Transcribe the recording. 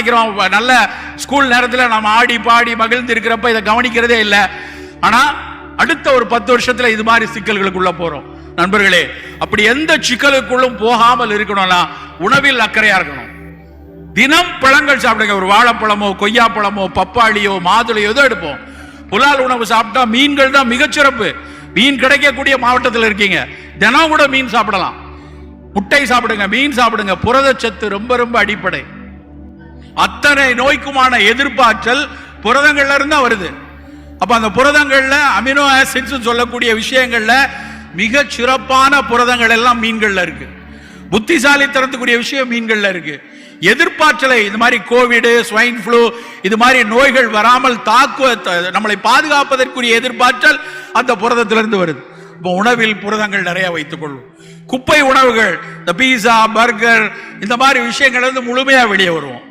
நினைக்கிறோம். நல்ல ஸ்கூல் நேரத்தில் நம்ம ஆடி பாடி மகிழ்ந்து இருக்கிறப்ப இதை கவனிக்கிறதே இல்லை. ஆனா அடுத்த ஒரு பத்து வருஷத்துல இது மாதிரி சிக்கல்களுக்குள்ள போறோம். நண்பர்களே அப்படி எந்த சிக்கலுக்குள்ளும் போகாமல் இருக்கணும்னா உணவில் அக்கறையா இருக்கணும். தினம் பழங்கள் சாப்பிடுங்க. ஒரு வாழைப்பழமோ கொய்யாப்பழமோ பப்பாளியோ மாதுளையோ ஏதோ எடுப்போம். புலால் உணவு சாப்பிட்டா மீன்கள் தான் மிகச்சிறப்பு. மீன் கிடைக்கக்கூடிய மாவட்டத்தில் இருக்கீங்க. தினம் கூட மீன் சாப்பிடலாம். முட்டை சாப்பிடுங்க மீன் சாப்பிடுங்க. புரதச்சத்து ரொம்ப ரொம்ப அடிப்படை. அத்தனை நோய்க்குமான எதிர்ப்பாற்றல் புரதங்கள்ல இருந்து தான் வருது. அப்ப அந்த புரதங்கள்ல அமினோ ஆசிட்ஸ் சொல்லக்கூடிய விஷயங்கள்ல மிக சிறப்பான புரதங்கள் எல்லாம் மீன்கள்ல இருக்கு. புத்திசாலி தரத்துக்குரிய விஷயம் மீன்கள்ல இருக்கு. எதிர்ப்பாற்றலை இது மாதிரி கோவிடு ஸ்வைன் ஃப்ளூ இது மாதிரி நோய்கள் வராமல் தாக்கு நம்மளை பாதுகாப்பதற்குரிய எதிர்ப்பாற்றல் அந்த புரதத்திலிருந்து வருது. இப்போ உணவில் புரதங்கள் நிறைய வைத்துக் கொள்ளும் குப்பை உணவுகள் இந்த பீஸா பர்கர் இந்த மாதிரி விஷயங்கள் இருந்து முழுமையாக வெளியே வருவோம்.